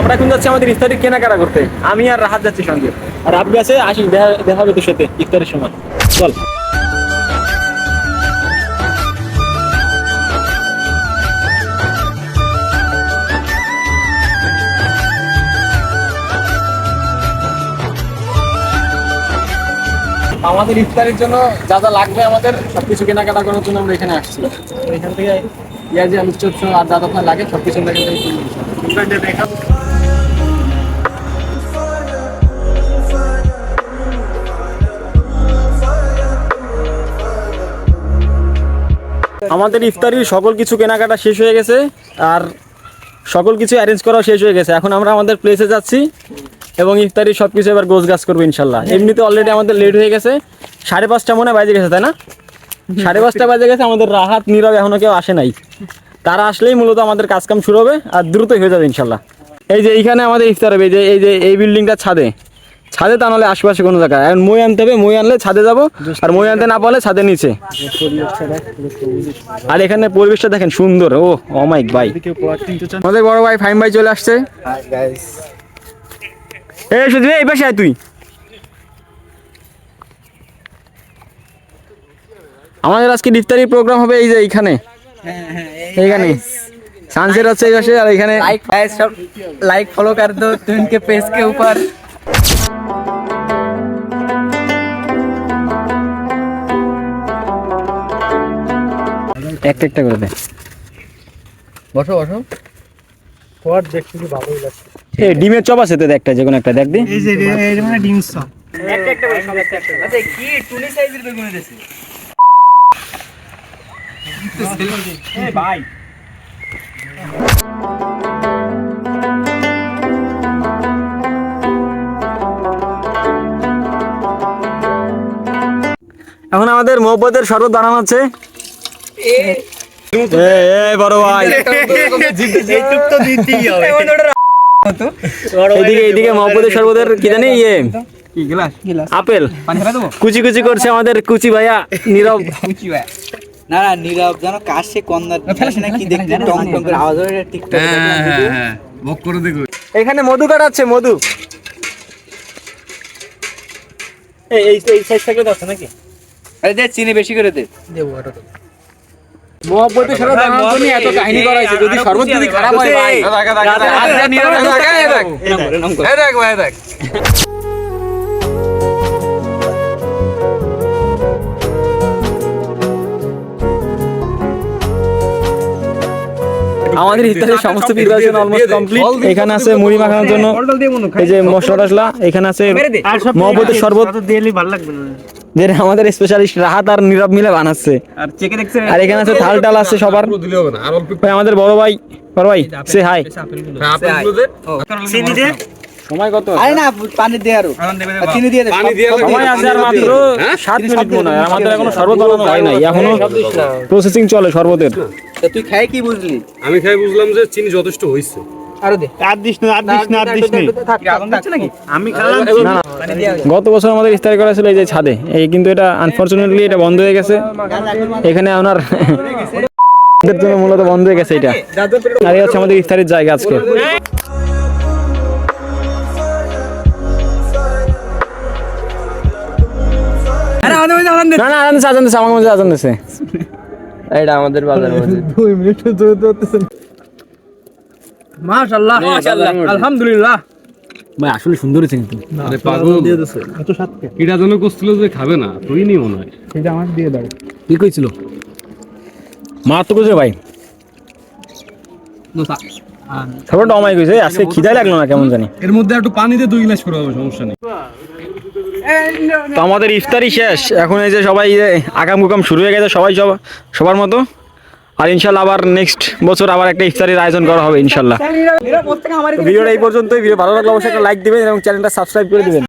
আমরা এখন যাচ্ছি আমাদের ইফতারি কেনাকাটা করতে। আমি আর রাহাত যাচ্ছি সঙ্গে। আর আপনি আছে, আসি, দেখা দেখা হবে তোর সাথে ইফতারের সময়। চল। আমাদের ইফতারের জন্য যা যা লাগবে আমাদের, সবকিছু কেনাকাটা করার জন্য আমরা এখানে আসছি। এখান থেকে পেঁয়াজি আলু আর যা যা লাগে, সবকিছু আমরা এখান থেকে আমাদের ইফতারির সকল কিছু কেনাকাটা শেষ হয়ে গেছে আর সকল কিছু অ্যারেঞ্জ করাও শেষ হয়ে গেছে। এখন আমরা আমাদের প্লেসে যাচ্ছি এবং ইফতারি সব কিছু এবার গোছ গাছ করব ইনশাল্লাহ। এমনিতে অলরেডি আমাদের লেট হয়ে গেছে। সাড়ে পাঁচটা মনে বাজে গেছে তাই না? সাড়ে পাঁচটা বাজে গেছে আমাদের রাহাত নীরব এখনও কেউ আসে নাই। তারা আসলেই মূলত আমাদের কাজকাম শুরু হবে আর দ্রুতই হয়ে যাবে ইনশাল্লাহ। এই যে এইখানে আমাদের ইফতার হবে এই যে এই যে এই বিল্ডিংটা ছাদে। ছাদে তা নাহলে আশেপাশে কোনো জায়গায় এখন মই আনতে হবে, মই আনলে ছাদে যাব, আর মই আনতে না পারলে ছাদে নিচে। আর এখানে পরিবেশটা দেখেন সুন্দর, ও অমাইক ভাই। আমাদের বড় ভাই ফাইম ভাই চলে আসছে। এ শুধু এই পাশে আয় তুই। আমাদের আজকে ইফতারি প্রোগ্রাম হবে এই যে এইখানে। এইখানে। সানসেট হচ্ছে এই পাশে, আর এখানে লাইক লাইক ফলো কর দো তুনকে পেজ কে উপর। একটা একটা করে দে। বসো বসো। এই ডিমের চপ আছে তো একটা যে কোনো একটা দেখ দি আচ্ছা কি টুনি সাইজের বেগুন দিয়েছে এখন আমাদের মোহব্বতের শরবত বানানো হচ্ছে এই, এই বড় ভাই এদিকে এদিকে মহব্বতের শরবতের কি জানি ইয়ে আপেল পানি ফেলা দেবো কুচি কুচি করছে আমাদের কুচি ভাইয়া নীরব কুচি ভাই না না নীরব যেন কাশে কন্যা ফেলাস না দেখতে টং টং করে আওয়াজ হয় টিকটক এখানে মধু কাটাচ্ছে মধু। এই এই এই সাইজ থাকলে নাকি? আরে দে চিনি বেশি করে দে। দেবো। মহব্বতের শরবত বানানোর জন্য এত কাহিনী করা হয়েছে। যদি শরবত যদি খারাপ হয় ভাই। রাতে রাতে নীরব আমাদের ইফতারের সমস্ত প্রিপারেশন অলমোস্ট কমপ্লিট এখানে আছে মুড়ি মাখানোর জন্য এই যে মশলা টসলা এখানে আছে মহব্বতের শরবত। যে আমাদের স্পেশালিস্ট রাহাত আর নীরব মিলে বানাচ্ছে। আর চেকে দেখছে আর এখানে আছে থাল টাল আছে সবার। ভাই, আমাদের বড় ভাই বড় ভাই সে হাই চিনি দে? সময় কত? আরে না পানি দে আরও। চিনি দিয়ে দে সময় আছে আর মাত্র সাত মিনিট মনে হয় আমাদের এখনও শরবত বানানো হয় নাই এখনও প্রসেসিং চলে শরবতের। তুই খাই কি বুঝলি? আমি খাই বুঝলাম যে চিনি যথেষ্ট হয়েছে আরও দে। আর দিস না আর দিস না আর দিস না আগুন দিচ্ছে নাকি? আমি খেলাম। না না। পানি দিয়ে গত বছর আমাদের ইফতারি করা ছিল এই যে ছাদে। এই কিন্তু এটা আনফরচুনেটলি এটা বন্ধ হয়ে গেছে। এখানে আপনার জন্য মূলত বন্ধ হয়ে গেছে এটা। আর হচ্ছে আমাদের ইফতারির জায়গা আজকে। না না আজান দিছে আমার মধ্যে আজান দিছে। এটা আমাদের বাজারের মধ্যে মাশাআল্লাহ মাশাআল্লাহ আলহামদুলিল্লাহ। ভাই আসলে সুন্দর হয়েছে কিন্তু আরে পাগল। কিটা যেন করছিল যে খাবে না তুই নি মনে হয়। কি কইছিল? মা তো কইছে ভাই সবটা অমাই কইছে আজকে খিদাই লাগল না কেমন জানি। এর মধ্যে একটু পানি দিয়ে দুই গ্লাস করে হবে সমস্যা নেই। তো আমাদের ইফতারি শেষ। এখন এই যে সবাই আগাম গুকাম শুরু হয়ে গেছে সবাই সবার মতো। আর ইনশাল্লাহ আবার নেক্সট বছর আবার একটা ইফতারির আয়োজন করা হবে, ইনশাল্লাহ। ভিডিওটা এই পর্যন্তই, ভিডিও ভালো লাগলে অবশ্যই একটা লাইক দিবেন এবং চ্যানেলটা সাবস্ক্রাইব করে দিবেন।